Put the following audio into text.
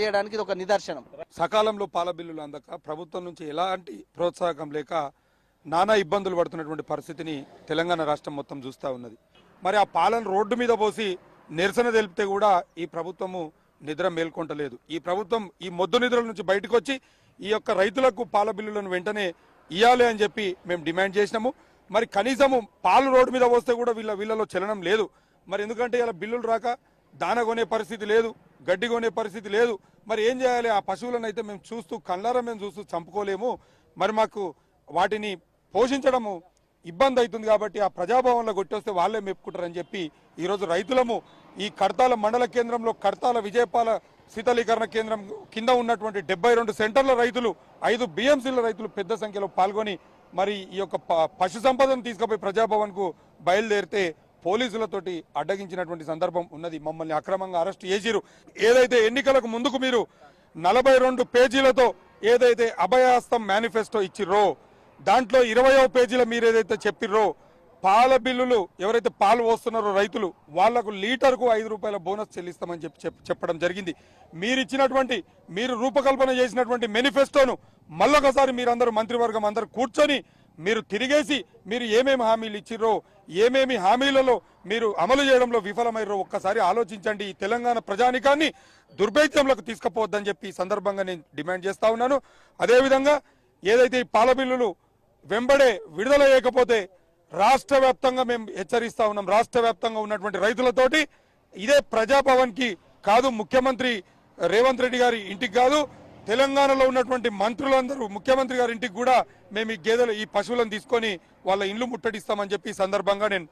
చేయడానికి ఇది ఒక నిదర్శనం. సకాలంలో పాల బిల్లులు అందక ప్రభుత్వం నుంచి ఎలాంటి ప్రోత్సాహకం లేక నానా ఇబ్బందులు పడుతున్నటువంటి పరిస్థితిని తెలంగాణ రాష్ట్రం మొత్తం చూస్తూ ఉన్నది. మరి ఆ పాలను రోడ్డు మీద పోసి నిరసన తెలిపితే కూడా ఈ ప్రభుత్వము నిద్ర మేల్కొంటలేదు. ఈ ప్రభుత్వం ఈ మొద్దు నిద్రల నుంచి బయటకు వచ్చి ఈ యొక్క రైతులకు పాల బిల్లులను వెంటనే ఇవ్వాలి అని చెప్పి మేము డిమాండ్ చేసినాము. మరి కనీసము పాలు రోడ్డు మీద పోస్తే కూడా వీళ్ళ వీళ్ళలో చలనం లేదు. మరి ఎందుకంటే ఇలా బిల్లులు రాక దాన కొనే పరిస్థితి లేదు. గడ్డి కొనే పరిస్థితి లేదు. మరి ఏం చేయాలి? ఆ పశువులను అయితే మేము చూస్తూ కళ్ళారా మేము చూస్తూ చంపుకోలేము. మరి మాకు వాటిని పోషించడము ఇబ్బంది అవుతుంది కాబట్టి ఆ ప్రజాభవన్లో కొట్టేస్తే వాళ్ళే మెప్పుకుంటారని చెప్పి ఈరోజు రైతులము ఈ కడతాల మండల కేంద్రంలో కడతాల విజయపాల శీతలీకరణ కేంద్రం కింద ఉన్నటువంటి డెబ్బై రెండు సెంటర్ల రైతులు ఐదు బిఎంసీల రైతులు పెద్ద సంఖ్యలో పాల్గొని మరి ఈ యొక్క ప- పశు సంపదను తీసుకుపోయి ప్రజాభవన్కు బయలుదేరితే పోలీసులతోటి అడ్డగించినటువంటి సందర్భం ఉన్నది. మమ్మల్ని అక్రమంగా అరెస్ట్ చేసిరు ఏదైతే ఎన్నికలకు ముందుకు మీరు నలభై రెండు పేజీలతో ఏదైతే అభయాస్తం మేనిఫెస్టో ఇచ్చిర్రో దాంట్లో ఇరవయో పేజీల మీరు ఏదైతే చెప్పిర్రో పాల బిల్లులు ఎవరైతే పాలు పోస్తున్నారో రైతులు వాళ్ళకు లీటర్కు ఐదు రూపాయల బోనస్ చెల్లిస్తామని చెప్పి చెప్- చెప్పడం జరిగింది. మీరు ఇచ్చినటువంటి మీరు రూపకల్పన చేసినటువంటి మేనిఫెస్టోను మళ్ళొకసారి మీరందరూ మంత్రివర్గం అందరూ కూర్చొని మీరు తిరిగేసి మీరు ఏమేమి హామీలు ఇచ్చిర్రో ఏమేమి హామీలలో మీరు అమలు చేయడంలో విఫలమయ్యారో ఒక్కసారి ఆలోచించండి. ఈ తెలంగాణ ప్రజానికాన్ని దుర్భైత్యంలోకి తీసుకుపోవద్దని చెప్పి సందర్భంగా నేను డిమాండ్ చేస్తా ఉన్నాను. అదేవిధంగా ఏదైతే ఈ పాల బిల్లులు వెంబడే విడుదల చేయకపోతే రాష్ట్ర వ్యాప్తంగా మేము హెచ్చరిస్తా ఉన్నాం. రాష్ట్ర వ్యాప్తంగా ఉన్నటువంటి రైతులతోటి ఇదే ప్రజాభవన్కి కాదు ముఖ్యమంత్రి రేవంత్ రెడ్డి గారి ఇంటికి కాదు తెలంగాణలో ఉన్నటువంటి మంత్రులందరూ ముఖ్యమంత్రి గారి ఇంటికి కూడా మేము ఈ గేదెలు ఈ పశువులను తీసుకొని వాళ్ళ ఇండ్లు ముట్టడిస్తామని చెప్పి ఈ సందర్భంగా నేను